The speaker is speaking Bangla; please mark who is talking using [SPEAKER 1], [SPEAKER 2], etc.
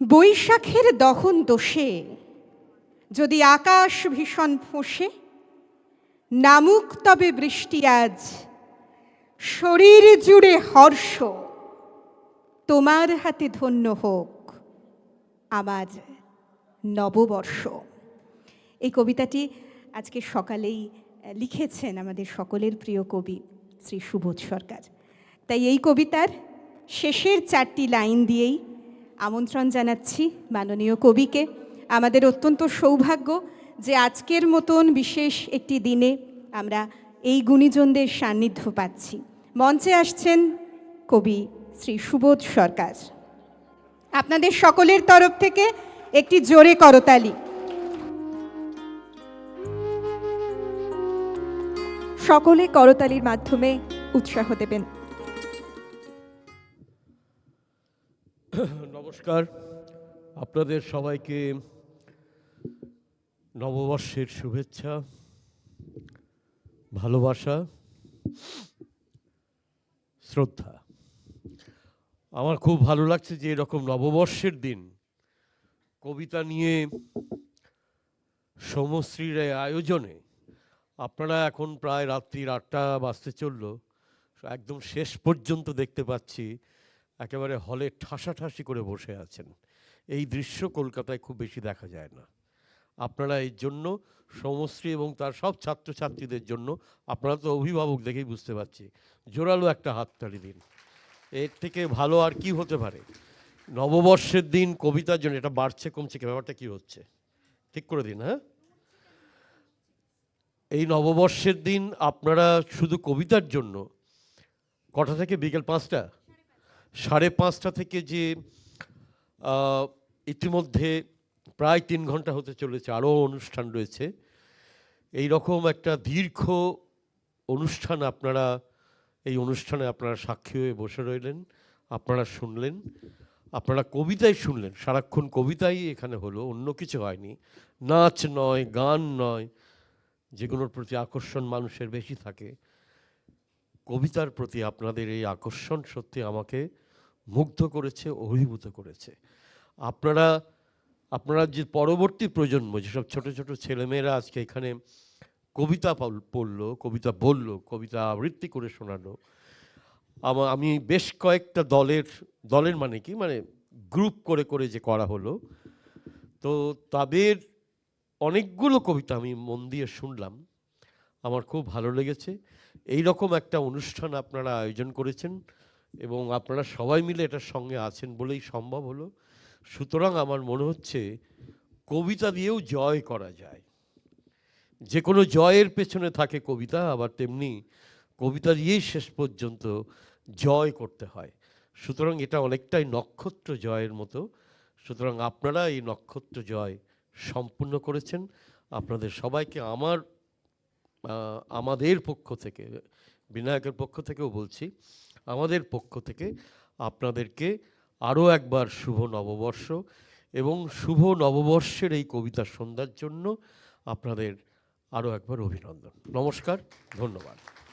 [SPEAKER 1] বৈশাখের দহন দোষে যদি আকাশ ভীষণ ফোঁসে, নামুক তবে বৃষ্টি আজ। শরীর জুড়ে হর্ষ, তোমার হাতে ধন্য হোক আমার নববর্ষ। এই কবিতাটি আজকে সকালেই লিখেছেন আমাদের সকলের প্রিয় কবি শ্রী সুবোধ সরকার। তাই এই কবিতার শেষের চারটি লাইন দিয়েই আমন্ত্রণ জানাচ্ছি মাননীয় কবিকে। আমাদের অত্যন্ত সৌভাগ্য যে আজকের মতন বিশেষ একটি দিনে আমরা এই গুণীজনদের সান্নিধ্য পাচ্ছি। মঞ্চে আসছেন কবি শ্রী সুবোধ সরকার। আপনাদের সকলের তরফ থেকে একটি জোরে করতালি।
[SPEAKER 2] সকলে করতালির মাধ্যমে উৎসাহ দেবেন।
[SPEAKER 3] নমস্কার। আপনাদের সবাইকে নববর্ষের শুভেচ্ছা, ভালোবাসা, শ্রদ্ধা। আমার খুব ভালো লাগছে যে এরকম নববর্ষের দিন কবিতা নিয়ে সমশ্রীর আয়োজনে আপনারা এখন প্রায় রাত্রির আটটা বাজতে চলল। একদম শেষ পর্যন্ত দেখতে পাচ্ছি একেবারে হলে ঠাসাঠাসি করে বসে আছেন। এই দৃশ্য কলকাতায় খুব বেশি দেখা যায় না। আপনারা এর জন্য সমশ্রী এবং তার সব ছাত্রছাত্রীদের জন্য, আপনারা তো অভিভাবক দেখেই বুঝতে পারছি, জোরালো একটা হাততালি দিন। এর থেকে ভালো আর কি হতে পারে? নববর্ষের দিন কবিতার জন্য, এটা বাড়ছে, কমছে ব্যাপারটা কি হচ্ছে? ঠিক করে দিন হ্যাঁ? এই নববর্ষের দিন আপনারা শুধু কবিতার জন্য, কটা থেকে? বিকেল পাঁচটা? সাড়ে পাঁচটা থেকে যে ইতিমধ্যে প্রায় তিন ঘণ্টা হতে চলেছে, আরও অনুষ্ঠান রয়েছে। এই রকম একটা দীর্ঘ অনুষ্ঠান আপনারা, এই অনুষ্ঠানে আপনারা সাক্ষী হয়ে বসে রইলেন, আপনারা শুনলেন, আপনারা কবিতাই শুনলেন, সারাক্ষণ কবিতাই এখানে হলো, অন্য কিছু হয়নি। নাচ নয়, গান নয়, যেগুলোর প্রতি আকর্ষণ মানুষের বেশি থাকে। কবিতার প্রতি আপনাদের এই আকর্ষণ সত্যি আমাকে মুগ্ধ করেছে, অভিভূত করেছে। আপনারা আপনারা যে পরবর্তী প্রজন্ম, যেসব ছোট ছোট ছেলেমেয়েরা আজকে এখানে কবিতা পড়- পড়ল, কবিতা বলল, কবিতা আবৃত্তি করে শোনালো, আমা, আমি বেশ কয়েকটা দলের দলের মানে কি? মানে গ্রুপ করে করে যে করা হলো, তো তাদের অনেকগুলো কবিতা আমি মন দিয়ে শুনলাম। আমার খুব ভালো লেগেছে। এই রকম একটা অনুষ্ঠান আপনারা আয়োজন করেছেন এবং আপনারা সবাই মিলে এটার সঙ্গে আছেন বলেই সম্ভব হলো। সুতরাং আমার মনে হচ্ছে কবিতা দিয়েও জয় করা যায়। যে কোনো জয়ের পেছনে থাকে কবিতা, আবার তেমনি কবিতা দিয়েই শেষ পর্যন্ত জয় করতে হয়। সুতরাং এটা অনেকটাই নক্ষত্র জয়ের মতো। সুতরাং আপনারা এই নক্ষত্র জয় সম্পূর্ণ করেছেন। আপনাদের সবাইকে আমার আমাদের পক্ষ থেকে, বিনায়কের পক্ষ থেকেও বলছি, আমাদের পক্ষ থেকে আপনাদেরকে আরও একবার শুভ নববর্ষ এবং শুভ নববর্ষের এই কবিতা সন্ধ্যার জন্য আপনাদের আরও একবার অভিনন্দন। নমস্কার, ধন্যবাদ।